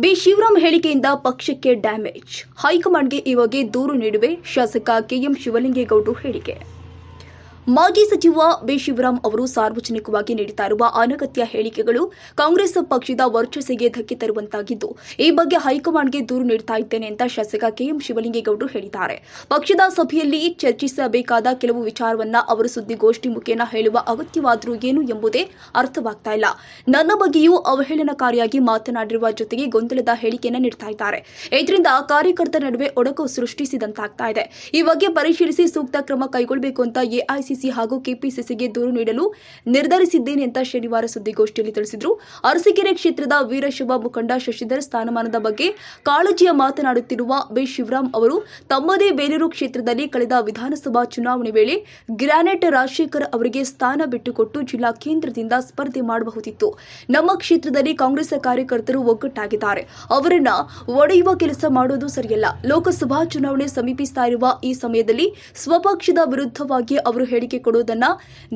B Shivaram ಹೇಳಿಕೆಯಿಂದ ಪಕ್ಷಕ್ಕೆ damage. ಹೈಕಮಾಂಡ್ಗೆ ಈ ಬಗ್ಗೆ ದೂರು ನೀಡುವೆ ಶಾಸಕ ಕೆಎಂ ಶಿವಲಿಂಗೇಗೌಡರು ಹೇಳಿಕೆ. ಮಾಜಿ ಸಚಿವ ಬಿ ಶಿವರಾಮ್ ಅವರು ಸಾರ್ವಜನಿಕವಾಗಿ ನೀಡುತ್ತಾ ಇರುವ ಅನಗತ್ಯ ಹೇಳಿಕೆಗಳು ಕಾಂಗ್ರೆಸ್ ಪಕ್ಷದ ವರ್ಚಸ್ಸಿಗೆ ಧಕ್ಕೆ ತರುವಂತಾಗಿದ್ದು, ಈ ಬಗ್ಗೆ ಹೈಕಮಾಂಡ್ಗೆ ದೂರು ನೀಡುತ್ತಾ ಇದ್ದೇನೆ ಅಂತ ಶಾಸಕ ಕೆಎಂ ಶಿವಲಿಂಗೇಗೌಡರು ಹೇಳಿದ್ದಾರೆ. ಪಕ್ಷದ ಸಭೆಯಲ್ಲಿ ಚರ್ಚಿಸಬೇಕಾದ ಕೆಲವು ವಿಚಾರವನ್ನ ಅವರು ಸುದ್ದಿಗೋಷ್ಠಿ ಮುಖೇನ ಹೇಳುವ ಅಗತ್ಯವಾದರೂ ಏನು ಎಂಬುದೇ ಅರ್ಥವಾಗ್ತಾ ಇಲ್ಲ. ನನ್ನ ಬಗ್ಗೆಯೂ ಅವಹೇಳನಕಾರಿಯಾಗಿ ಮಾತನಾಡಿರುವ ಜೊತೆಗೆ ಗೊಂದಲದ ಹೇಳಿಕೆಯನ್ನು ನೀಡ್ತಾ ಇದ್ದಾರೆ. ಇದರಿಂದ ಕಾರ್ಯಕರ್ತರ ನಡುವೆ ಒಡಕು ಸೃಷ್ಟಿಸಿದಂತಾಗ್ತಾ ಇದೆ. ಈ ಬಗ್ಗೆ ಪರಿಶೀಲಿಸಿ ಸೂಕ್ತ ಕ್ರಮ ಕೈಗೊಳ್ಳಬೇಕು ಅಂತ ಎಐಸಿಸಿ ಹಾಗೂ ಕೆಪಿಸಿಸಿಗೆ ದೂರು ನೀಡಲು ನಿರ್ಧರಿಸಿದ್ದೇನೆ ಅಂತ ಶನಿವಾರ ಸುದ್ದಿಗೋಷ್ಠಿಯಲ್ಲಿ ತಿಳಿಸಿದರು. ಅರಸೀಕೆರೆ ಕ್ಷೇತ್ರದ ವೀರಶಿವ ಮುಖಂಡ ಶಶಿಧರ್ ಸ್ಥಾನಮಾನದ ಬಗ್ಗೆ ಕಾಳಜಿಯ ಮಾತನಾಡುತ್ತಿರುವ ಬಿ. ಶಿವರಾಮ್ ಅವರು, ತಮ್ಮದೇ ಬೇಲೂರು ಕ್ಷೇತ್ರದಲ್ಲಿ ಕಳೆದ ವಿಧಾನಸಭಾ ಚುನಾವಣೆ ವೇಳೆ ಗ್ರಾನೈಟ್ ರಾಜಶೇಖರ್ ಅವರಿಗೆ ಸ್ಥಾನ ಬಿಟ್ಟುಕೊಟ್ಟು ಜಿಲ್ಲಾ ಕೇಂದ್ರದಿಂದ ಸ್ಪರ್ಧೆ ಮಾಡಬಹುದಿತ್ತು. ನಮ್ಮ ಕ್ಷೇತ್ರದಲ್ಲಿ ಕಾಂಗ್ರೆಸ್ ಕಾರ್ಯಕರ್ತರು ಒಗ್ಗಟ್ಟಾಗಿದ್ದಾರೆ. ಅವರನ್ನ ಒಡೆಯುವ ಕೆಲಸ ಮಾಡೋದು ಸರಿಯಲ್ಲ. ಲೋಕಸಭಾ ಚುನಾವಣೆ ಸಮೀಪಿಸ್ತಾ ಇರುವ ಈ ಸಮಯದಲ್ಲಿ ಸ್ವಪಕ್ಷದ ವಿರುದ್ಧವಾಗಿ ಅವರು ಹೇಳಿಕೆ ಕೊಡುವುದನ್ನು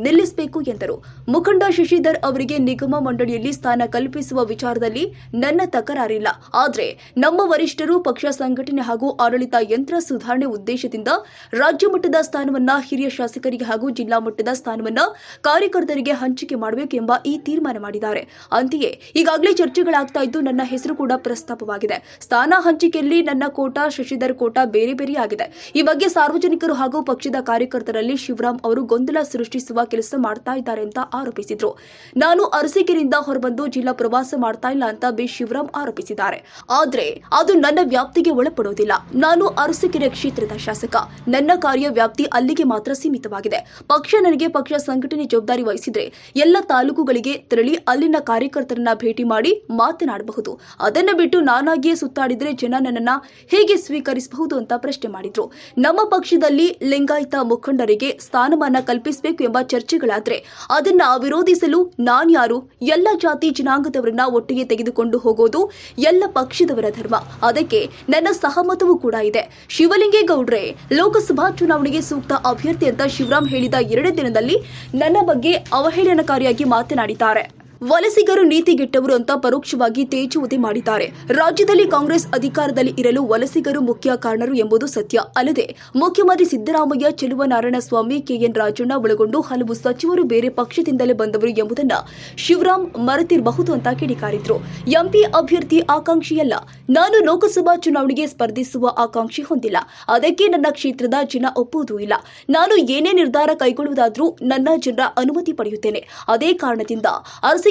ನಿಲ್ಲಿಸಬೇಕು ಎಂದರು. ಮುಖಂಡ ಶಶಿಧರ್ ಅವರಿಗೆ ನಿಗಮ ಮಂಡಳಿಯಲ್ಲಿ ಸ್ಥಾನ ಕಲ್ಪಿಸುವ ವಿಚಾರದಲ್ಲಿ ನನ್ನ ತಕರಾರಿಲ್ಲ. ಆದರೆ ನಮ್ಮ ವರಿಷ್ಠರು, ಪಕ್ಷ, ಸಂಘಟನೆ ಹಾಗೂ ಆಡಳಿತ ಯಂತ್ರ ಸುಧಾರಣೆ ಉದ್ದೇಶದಿಂದ ರಾಜ್ಯ ಮಟ್ಟದ ಸ್ಥಾನವನ್ನ, ಹಿರಿಯ ಶಾಸಕರಿಗೆ ಹಾಗೂ ಜಿಲ್ಲಾ ಮಟ್ಟದ ಸ್ಥಾನವನ್ನ ಕಾರ್ಯಕರ್ತರಿಗೆ ಹಂಚಿಕೆ ಮಾಡಬೇಕು ಎಂಬ ಈ ತೀರ್ಮಾನ ಮಾಡಿದ್ದಾರೆ. ಅಂತೆಯೇ ಈಗಾಗಲೇ ಚರ್ಚೆಗಳಾಗ್ತಾ ಇದ್ದು ನನ್ನ ಹೆಸರು ಕೂಡ ಪ್ರಸ್ತಾಪವಾಗಿದೆ. ಸ್ಥಾನ ಹಂಚಿಕೆಯಲ್ಲಿ ನನ್ನ ಕೋಟ, ಶಶಿಧರ್ ಕೋಟ ಬೇರೆ ಬೇರೆಯಾಗಿದೆ. ಈ ಬಗ್ಗೆ ಸಾರ್ವಜನಿಕರು ಹಾಗೂ ಪಕ್ಷದ ಕಾರ್ಯಕರ್ತರಲ್ಲಿ ಶಿವರಾಮ್ ಅವರು ಗೊಂದಲ ಸೃಷ್ಟಿಸುವ ಕೆಲಸ ಮಾಡ್ತಾ ಇದ್ದಾರೆ ಅಂತ ಆರೋಪಿಸಿದ್ರು. ನಾನು ಅರಸೀಕೆರೆಯಿಂದ ಹೊರಬಂದು ಜಿಲ್ಲಾ ಪ್ರವಾಸ ಮಾಡ್ತಾ ಇಲ್ಲ ಅಂತ ಬಿ. ಶಿವರಾಮ್ ಆರೋಪಿಸಿದ್ದಾರೆ. ಆದ್ರೆ ಅದು ನನ್ನ ವ್ಯಾಪ್ತಿಗೆ ಒಳಪಡುವುದಿಲ್ಲ. ನಾನು ಅರಸೀಕೆರೆ ಕ್ಷೇತ್ರದ ಶಾಸಕ. ನನ್ನ ಕಾರ್ಯ ವ್ಯಾಪ್ತಿ ಅಲ್ಲಿಗೆ ಮಾತ್ರ ಸೀಮಿತವಾಗಿದೆ. ಪಕ್ಷ ನನಗೆ ಪಕ್ಷ ಸಂಘಟನೆ ಜವಾಬ್ದಾರಿ ವಹಿಸಿದ್ರೆ ಎಲ್ಲ ತಾಲೂಕುಗಳಿಗೆ ತೆರಳಿ ಅಲ್ಲಿನ ಕಾರ್ಯಕರ್ತರನ್ನ ಭೇಟಿ ಮಾಡಿ ಮಾತನಾಡಬಹುದು. ಅದನ್ನ ಬಿಟ್ಟು ನಾನಾಗಿಯೇ ಸುತ್ತಾಡಿದ್ರೆ ಜನ ನನ್ನನ್ನ ಹೇಗೆ ಸ್ವೀಕರಿಸಬಹುದು ಅಂತ ಪ್ರಶ್ನೆ ಮಾಡಿದ್ರು. ನಮ್ಮ ಪಕ್ಷದಲ್ಲಿ ಲಿಂಗಾಯತ ಮುಖಂಡರಿಗೆ ಸ್ಥಾನಮಾನ ಕಲ್ಪಿಸಬೇಕು ಎಂಬ ಚರ್ಚೆಗಳಾದ್ರೆ ಅದನ್ನ ವಿರೋಧಿಸಲು ನಾನ್ಯಾರು ಎಲ್ಲ ಜಾತಿ ಜನಾಂಗದವರನ್ನ ಒಟ್ಟಿಗೆ ತೆಗೆದುಕೊಂಡು ಹೋಗೋದು ಎಲ್ಲ ಪಕ್ಷದವರ ಧರ್ಮ. ಅದಕ್ಕೆ ನನ್ನ ಸಹಮತವೂ ಕೂಡ ಇದೆ. ಶಿವಲಿಂಗೇಗೌಡ್ರೆ, ಲೋಕಸಭಾ ಚುನಾವಣೆಗೆ ಸೂಕ್ತ ಅಭ್ಯರ್ಥಿ ಅಂತ ಶಿವರಾಮ್ ಹೇಳಿದ ಎರಡೇ ದಿನದಲ್ಲಿ ನನ್ನ ಬಗ್ಗೆ ಅವಹೇಳನಕಾರಿಯಾಗಿ ಮಾತನಾಡಿದ್ದಾರೆ. ವಲಸಿಗರು ನೀತಿಗೆಟ್ಟವರು ಅಂತ ಪರೋಕ್ಷವಾಗಿ ತೇಜುವಧೆ ಮಾಡಿದ್ದಾರೆ. ರಾಜ್ಯದಲ್ಲಿ ಕಾಂಗ್ರೆಸ್ ಅಧಿಕಾರದಲ್ಲಿ ಇರಲು ವಲಸಿಗರು ಮುಖ್ಯ ಕಾರಣರು ಎಂಬುದು ಸತ್ಯ. ಅಲ್ಲದೆ, ಮುಖ್ಯಮಂತ್ರಿ ಸಿದ್ದರಾಮಯ್ಯ, ಚೆಲುವನಾರಾಯಣಸ್ವಾಮಿ, ಕೆಎನ್ ರಾಜಣ್ಣ ಒಳಗೊಂಡು ಹಲವು ಸಚಿವರು ಬೇರೆ ಪಕ್ಷದಿಂದಲೇ ಬಂದವರು ಎಂಬುದನ್ನ ಶಿವರಾಮ್ ಮರೆತಿರಬಹುದು ಅಂತ ಕಿಡಿಕಾರಿದ್ರು. ಎಂಪಿ ಅಭ್ಯರ್ಥಿ ಆಕಾಂಕ್ಷಿಯಲ್ಲ. ನಾನು ಲೋಕಸಭಾ ಚುನಾವಣೆಗೆ ಸ್ಪರ್ಧಿಸುವ ಆಕಾಂಕ್ಷಿ ಹೊಂದಿಲ್ಲ. ಅದಕ್ಕೆ ನನ್ನ ಕ್ಷೇತ್ರದ ಜನ ಒಪ್ಪುವುದೂ ಇಲ್ಲ. ನಾನು ಏನೇ ನಿರ್ಧಾರ ಕೈಗೊಳ್ಳುವುದಾದ್ರೂ ನನ್ನ ಜನರ ಅನುಮತಿ ಪಡೆಯುತ್ತೇನೆ. ಅದೇ ಕಾರಣದಿಂದ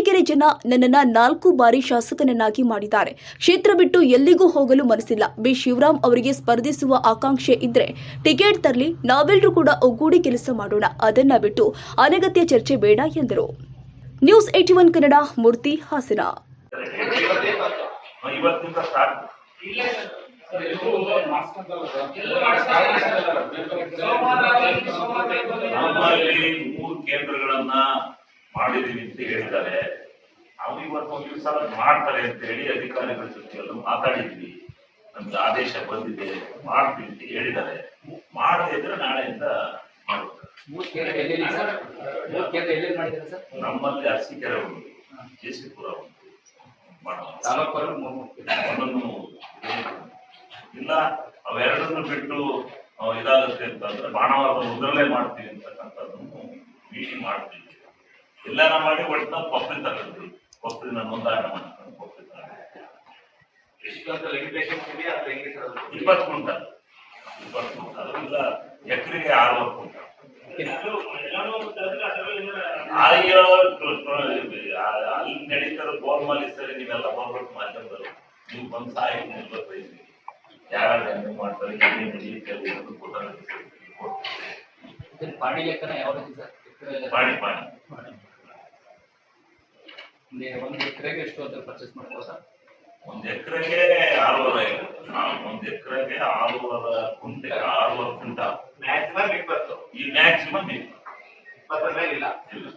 ಅರಸೀಕೆರೆ ಜನ ನನ್ನನ್ನ ನಾಲ್ಕು ಬಾರಿ ಶಾಸಕನನ್ನಾಗಿ ಮಾಡಿದ್ದಾರೆ. ಕ್ಷೇತ್ರ ಬಿಟ್ಟು ಎಲ್ಲಿಗೂ ಹೋಗಲು ಮನಸ್ಸಿಲ್ಲ. ಬಿ. ಶಿವರಾಮ್ ಅವರಿಗೆ ಸ್ಪರ್ಧಿಸುವ ಆಕಾಂಕ್ಷೆ ಇದ್ರೆ ಟಿಕೆಟ್ ತರಲಿ ನಾವೆಲ್ಲರೂ ಕೂಡ ಒಗ್ಗೂಡಿ ಕೆಲಸ ಮಾಡೋಣ. ಅದನ್ನ ಬಿಟ್ಟು ಅನಗತ್ಯ ಚರ್ಚೆ ಬೇಡ ಎಂದರು. News at one Kannada, Murthy Hassan. ಮೂರು ಕೇಂದ್ರಗಳನ್ನ ಮಾಡಿದೀವಿ ಅಂತ ಹೇಳಿದ್ದಾರೆ. ನಾವು ಇವತ್ತು ಒಂದು ದಿವಸ ಮಾಡ್ತಾರೆ ಅಂತ ಹೇಳಿ ಅಧಿಕಾರಿಗಳ ಜೊತೆ ಎಲ್ಲ ಮಾತಾಡಿದ್ವಿ. ನಮ್ದು ಆದೇಶ ಬಂದಿದೆ ಮಾಡ್ತೀವಿ ಅಂತ ಹೇಳಿದ್ದಾರೆ. ಮಾಡದೇ ಇದ್ರೆ ನಾಳೆಯಿಂದ ಮಾಡ್ತಾರೆ ಸರ್? ನಮ್ಮಲ್ಲಿ ಅರಸೀಕೆರೆ ಉಂಟು ಜೇಸಿಪುರ ಉಂಟು. ಒಂದನ್ನು ಇಲ್ಲ ಅವೆರಡನ್ನು ಬಿಟ್ಟು ಇದಾಗುತ್ತೆ ಅಂತಂದ್ರೆ ಬಾಣವಾದ ಮುದ್ರಲೇ ಮಾಡ್ತೀವಿ ಅಂತಕ್ಕಂಥದ್ದನ್ನು ಮೀಟಿಂಗ್ ಮಾಡ್ತೀವಿ. ಎಲ್ಲಾರ ಮಾಡಿ ಒಟ್ಟು ಕೊಪ್ಪಳಿ ತಗೊಂಡ್ರಿ ಕೊಪ್ಪಳಿನ ನೋಂದಣಿ ಮಾಡ್ಕೊಂಡು ಕೊಪ್ಪಳಿ ಇಪ್ಪತ್ತು ಕ್ವಿಂಟಲ್. ಇಪ್ಪತ್ತು ಕ್ವಿಂಟಲ್. ಇಲ್ಲ ಎಕರೆಗೆ ಆರೂವರೆ ಕ್ವಿಂಟಲ್. ಅಲ್ಲಿ ನಡೀತಾರ ಗೋಲ್ಮಾಲಿ ಸರಿ ನೀವೆಲ್ಲ ಬರ್ಬೇಕು ಮಾಧ್ಯಮದಲ್ಲಿ ನೀವು ಬಂದು ಸಹಾಯ ನಿಲ್ಬೇಕು. ಯಾರು ಹೆಂಗ್ ಮಾಡ್ತಾರೆ ಏನೇ ನಡೆಯುತ್ತೆ ಪಾಣಿ ಲೆಕ್ಕನ ಯಾವ ರೀತಿ ಪಾಣಿ ಪಾಣಿ. ಒಂದು ಎಕರೆಗೆ ಎಷ್ಟು ಅಂತ ಪರ್ಚೇಸ್ ಮಾಡ್ಬೋದು ಸರ್? ಒಂದ್ ಎಕರೆಗೆ ಆರೂವರೆ ಒಂದ್ ಎಕರೆಗೆ ಆರೂವರೆ ಕುಂಟೆ ಆರೂವರೆ ಕುಂಟ. ಮ್ಯಾಕ್ಸಿಮಮ್ ಇಪ್ಪತ್ತು. ಈ ಮ್ಯಾಕ್ಸಿಮಮ್ ಇಪ್ಪತ್ತರ ಮೇಲೆ ಇಲ್ಲ. ಇಲ್ಲ.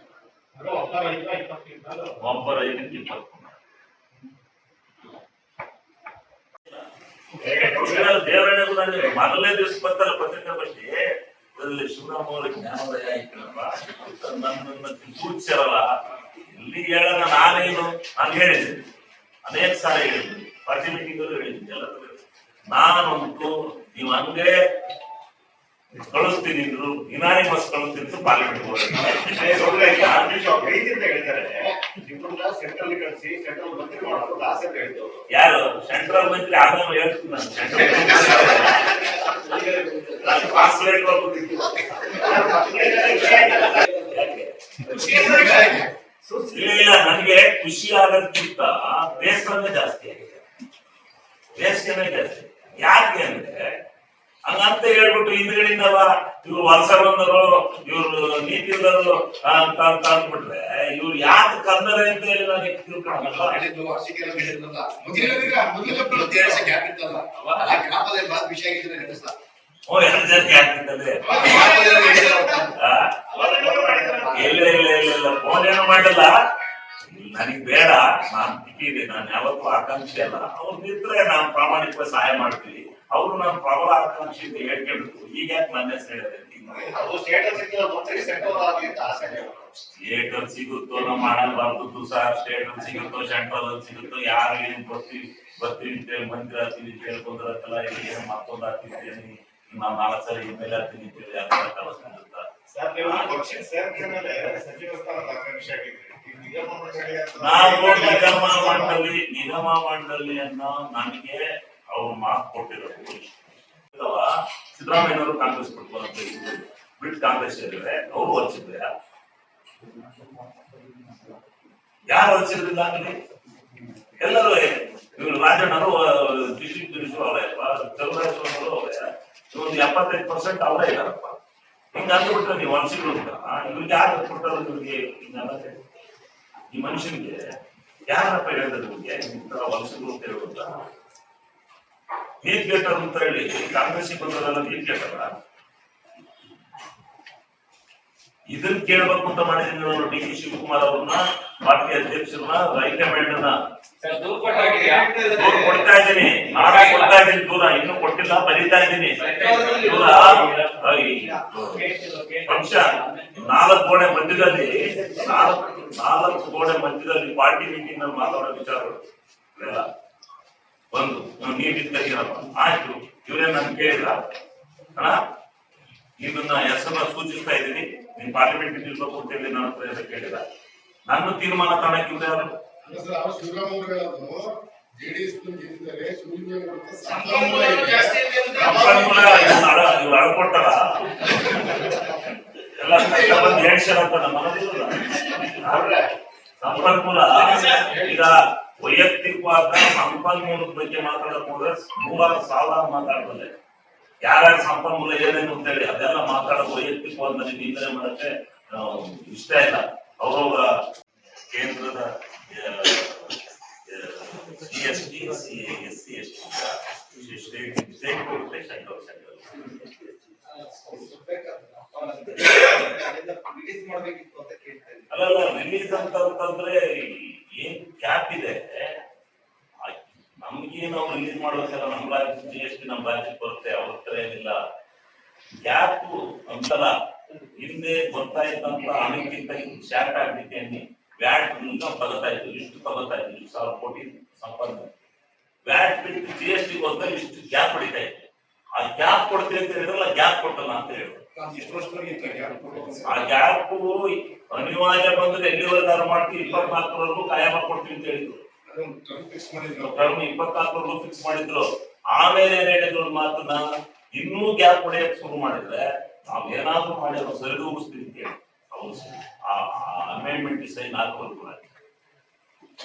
ಒಬ್ಬ ರೈತಕ್ಕೆ ಇಪ್ಪತ್ತು ನಾನು ಮೊದಲನೇ ದಿವಸ ಬರ್ತಾರೆ ಅದರಲ್ಲಿ ಶಿವರಾಮ ಅವರ ಜ್ಞಾನೋದಯ ಆಯ್ತಲ್ಲಪ್ಪ ನನ್ನನ್ನು ಸೂಚಿಸಿರಲ್ಲ ಇಲ್ಲಿ ಹೇಳೋಣ ನಾನೇನು ನಾನು ಹೇಳಿದ್ದೀನಿ ಅನೇಕ ಸಾರಿ ಹೇಳಿದ್ದೀನಿ ಪಾರ್ಟಿ ಮೀಟಿಂಗ್ ಅಲ್ಲೂ ಹೇಳಿದ್ದೀನಿ ಎಲ್ಲ ನಾನಂತೂ ನೀವು ಹಂಗೆ ಕಳಿಸ್ತೀನಿ ಇದ್ರು ಇನಾನಿಮಸ್ ಕಳಿಸ್ತೀನಿ ಅಂತ ಪಾರ್ಲಿಮೆಂಟ್ ಯಾರು? ಸೆಂಟ್ರಲ್ ಮಂತ್ರಿ ಆಮೇಲೆ ಹೇಳ್ತೀನಿ ಇಲ್ಲ ನನಗೆ ಖುಷಿ ಆಗೋದಕ್ಕಿಂತ ಬೇಸರನೇ ಜಾಸ್ತಿ ಆಗಿದೆ. ಬೇಸರನೇ ಜಾಸ್ತಿ. ಯಾಕೆ ಅಂದ್ರೆ ಹಂಗಂತ ಹೇಳ್ಬಿಟ್ಟು ಹಿಂದ್ಗಡೆಯಿಂದ ಇವ್ರು ವಲಸ ಬಂದರು ಇವ್ರು ನೀತಿ ಇಲ್ಲದರು ಅಂತ ಅಂತ ಅಂದ್ಬಿಟ್ರೆ ಇವ್ರು ಯಾಕೆ ಕನ್ನಡ ಅಂತ ಹೇಳಿ ನನಗೆ ಆ? ಇಲ್ಲ ಇಲ್ಲ ಇಲ್ಲ ಇಲ್ಲ ಫೋನ್ ಏನೋ ಮಾಡಲ್ಲ. ನನಗೆ ಬೇಡ. ನಾನು ಬಿಟ್ಟಿದೆ. ನಾನು ಯಾವತ್ತೂ ಆಕಾಂಕ್ಷೆ ಅಲ್ಲ. ಅವ್ರು ನಿಂತ್ರೆ ನಾನು ಪ್ರಾಮಾಣಿಕವಾಗಿ ಸಹಾಯ ಮಾಡ್ತೀವಿ ಅವರು ನಾನು ಪ್ರಬಲ ಆಕಾಂಕ್ಷೆ ಅಂತ ಹೇಳ್ಕೊಂಡಿದ್ರು ಈಗ ಯಾಕೆ ನನ್ನ ಹೆಸರು ಹೇಳಿದೆ ಸ್ಟೇಟಲ್ ಸಿಗುತ್ತೋ ನಮ್ಮ ಮಾಡಬಾರ್ದು ಸರ್ ಸ್ಟೇಟ್ ಸಿಗುತ್ತೋ ಸೆಂಟ್ರಲ್ ಸಿಗುತ್ತೋ ಯಾರು ಏನು ಬರ್ತೀವಿ ಬರ್ತೀವಿ ಅಂತ ಹೇಳಿ ಮಂತ್ರಿ ಆಗ್ತೀವಿ ಅಂತ ಹೇಳ್ಕೊಂಡ್ರತ್ತಲ್ಲ ಮತ್ತೊಂದು ಆಗ್ತಿದ್ದೇನೆ ನಾನು ನಾಲ್ಕು ಸಲ ಇಮೇಲ್ ಆಗ್ತೀನಿ ಅಂತ ಹೇಳಿ ಆ ಥರ ಕಳಿಸ್ಕೊಂಡಿರ್ತಾರೆ ಸರ್ ನೀವು ನಿಗಮ ಮಂಡಳಿ ನಿಗಮ ಮಂಡಳಿ ಮಂಡಳಿಯನ್ನ ನನಗೆ ಅವ್ರು ಮಾತು ಕೊಟ್ಟಿರೋದು. ಸಿದ್ದರಾಮಯ್ಯ ಅವರು ಕಾಂಗ್ರೆಸ್ ಇದ್ರು. ಬಿಟ್ಟು ಕಾಂಗ್ರೆಸ್ ಇದ್ರೆ ಅವ್ರು ಹೊಚ್ಚಿದ್ರೆ ಯಾರು ಹೊಲಿಸಿರ್ಲಿಲ್ಲ ಅಂದ್ರೆ ಎಲ್ಲರೂ ಇವ್ರು ರಾಜಣ್ಣರು ಡಿಸ್ಟ್ರಿಕ್ಟ್ ಮಿನಿಸ್ಟರ್ ಅವರೇ ಅವರೇ. ಒಂದು ಎಪ್ಪತ್ತೈದು ಪರ್ಸೆಂಟ್ ಅವರೇ ಇದಾರಪ್ಪ ಹಿಂಗ ಅಂದ್ಬಿಟ್ರೆ ನೀವು ಹೊಲ್ಸಿಗಳು ಇವ್ರಿಗೆ ಯಾರು ಕೊಟ್ಟರು ಇವ್ರಿಗೆ? ಈ ಮನುಷ್ಯನಿಗೆ ಯಾರಪ್ಪ ಹೇಳಿದ್ರು ನಿಮ್ಗೆ ಇಂತಹ ವಲಸೆಗಳು ಅಂತ ಹೇಳುವಂತ ನೀರ್ ಗೆಟ್ಟರು ಅಂತ ಹೇಳಿ ಕಾಂಗ್ರೆಸ್ ಬಂದವರೆಲ್ಲ ನೀರ್ ಇದನ್ನ ಕೇಳ್ಬೇಕು ಅಂತ ಮಾಡಿದೀನಿ ನಾನು ಡಿ ಕೆ ಶಿವಕುಮಾರ್ ಅವ್ರನ್ನ ಪಾರ್ಟಿ ಅಧ್ಯಕ್ಷರನ್ನ ರೈತ ನ ಸರ್ ದೂರ ಕೊಟ್ಟಾಗಿದೆಯಾ ದೂರ ಕೊಡ್ತಾ ಇದ್ದೀನಿ. ನಾನು ಕೊಡ್ತಾ ಇದ್ದೀನಿ ದೂರ. ಇನ್ನು ಕೊಟ್ಟಿಲ್ಲ ಬರೀತಾ ಇದ್ದೀನಿ. ದೂರ? ಅಂಶ ನಾಲ್ಕು ಗೋಡೆ ಮಧ್ಯದಲ್ಲಿ ನಾಲ್ಕು ನಾಲ್ಕು ಗೋಡೆ ಮಧ್ಯದಲ್ಲಿ ಪಾರ್ಟಿ ಮೀಟಿಂಗ್ನಲ್ಲಿ ಮಾತಾಡೋ ವಿಚಾರಗಳು. ಇವೆಲ್ಲ ಒಂದು ತೆಗೀರಪ್ಪ ಆಯ್ತು ಇವರೇ ನಾನು ಕೇಳಿಲ್ಲ. ಅಣ್ಣ ಇದನ್ನ ಹೆಸರನ್ನ ಸೂಚಿಸ್ತಾ ಇದ್ದೀನಿ. ನೀನ್ ಪಾರ್ಲಿಮೆಂಟ್ ನಿಲ್ಬೇಕು ಅಂತ ಹೇಳಿ ನನ್ನ ಹತ್ರ ಕೇಳಿಲ್ಲ ನನ್ನ ತೀರ್ಮಾನ ತಾಣಕ್ಕಿಂತ ಯಾರು ಎಲ್ಲ ಕಷ್ಟ ಬಂದು ಹೇಳ್ಸ್ಯಾರ ಅಂತ ನಮ್ಮ ಸಂಪನ್ಮೂಲ ಈಗ ವೈಯಕ್ತಿಕವಾದ ಸಂಪನ್ಮೂಲದ ಬಗ್ಗೆ ಮಾತಾಡಕ್ ಹೋದ್ರೆ ನೂರಾರು ಸಾವಿರ ಮಾತಾಡ್ತದೆ ಯಾರ್ಯಾರ ಸಂಪನ್ಮೂಲ ಏನೇನು ಅಂತೇಳಿ ಅದೆಲ್ಲ ಮಾತಾಡೋದು ವೈಯಕ್ತಿಕವಾದಲ್ಲಿ ನನಗೆ ನಿಂದನೆ ಮಾಡಕ್ಕೆ ಇಷ್ಟ ಇಲ್ಲ. ಅವರವರ ಕೇಂದ್ರದ C S T C S C S T state state central central release ಅಂತ ಅಂತ ಅಂತಂದ್ರೆ ಏನ್ ಗ್ಯಾಪ್ ಇದೆ? ನಮ್ಗೆ ನಾವು ರಿಲೀಸ್ ಮಾಡ್ಬೇಕಲ್ಲ, ನಮ್ಮ ರಾಜ್ಯ ಜಿ ಎಸ್ ಟಿ ನಮ್ ರಾಜ್ಯಕ್ಕೆ ಬರುತ್ತೆ. ಏನಿಲ್ಲ. ಗ್ಯಾಪ್ ಅಂತಲ್ಲ ಹಿಂದೆ ಬರ್ತಾ ಇದ್ದಂತ ಹಣಕ್ಕಿಂತ ಶಾರ್ಟ್ ಅನ್ನಿ ವ್ಯಾಟ್ ತಗೋತಾ ಇದ್ರು ಇಷ್ಟು ತಗೋತಾ ಇದ್ರು ಇಷ್ಟು ಸಾವಿರ ಕೋಟಿ ಸಂಪಾದನೆ. ವ್ಯಾಟ್ ಬಿಟ್ಟು ಜಿ ಎಸ್ ಟಿ ಬಂದಾಗ ಇಷ್ಟು ಗ್ಯಾಪ್ ಹೊಡಿತಾ ಇತ್ತು. ಆ ಗ್ಯಾಪ್ ಕೊಡ್ತೀವಿ ಅಂತ ಹೇಳಿದ್ರಲ್ಲ ಗ್ಯಾಪ್ ಕೊಟ್ಟಲ್ಲ ಅಂತ ಹೇಳಿ. ಎಷ್ಟು ವರ್ಷದವರೆಗೆ ಇತ್ತು ಗ್ಯಾಪ್ ಕೊಡ್ಬೇಕು ಆ ಗ್ಯಾಪ್ ಅನಿವಾರ್ಯ ಬಂದ್ರೆ ಎಲ್ಲಿವರೆಗಾರು ಮಾಡ್ತೀವಿ ಇಪ್ಪತ್ನಾಲ್ಕರವರೆಗೂ ಕಾಯಂ ಕೊಡ್ತೀವಿ ಅಂತ ಹೇಳಿದ್ರು. ಟರ್ಮ್ ಇಪ್ಪತ್ನಾಲ್ಕರವರೆಗೂ ಫಿಕ್ಸ್ ಮಾಡಿದ್ರು. ಆಮೇಲೆ ಏನ್ ಹೇಳಿದ್ರು ಮಾತನ್ನ? ಇನ್ನೂ ಗ್ಯಾಪ್ ಹೊಡೆಯಕ್ ಶುರು ಮಾಡಿದ್ರೆ ನಾವೇನಾದ್ರೂ ಮಾಡಿ ಅವ್ರು ಸರಿದೂಗಿಸ್ತೀವಿ ಅವ್ರು ಅಮೆಂಡ್ಮೆಂಟ್ ಸೈನ್ ಹಾಕೋದು ಕೂಡ.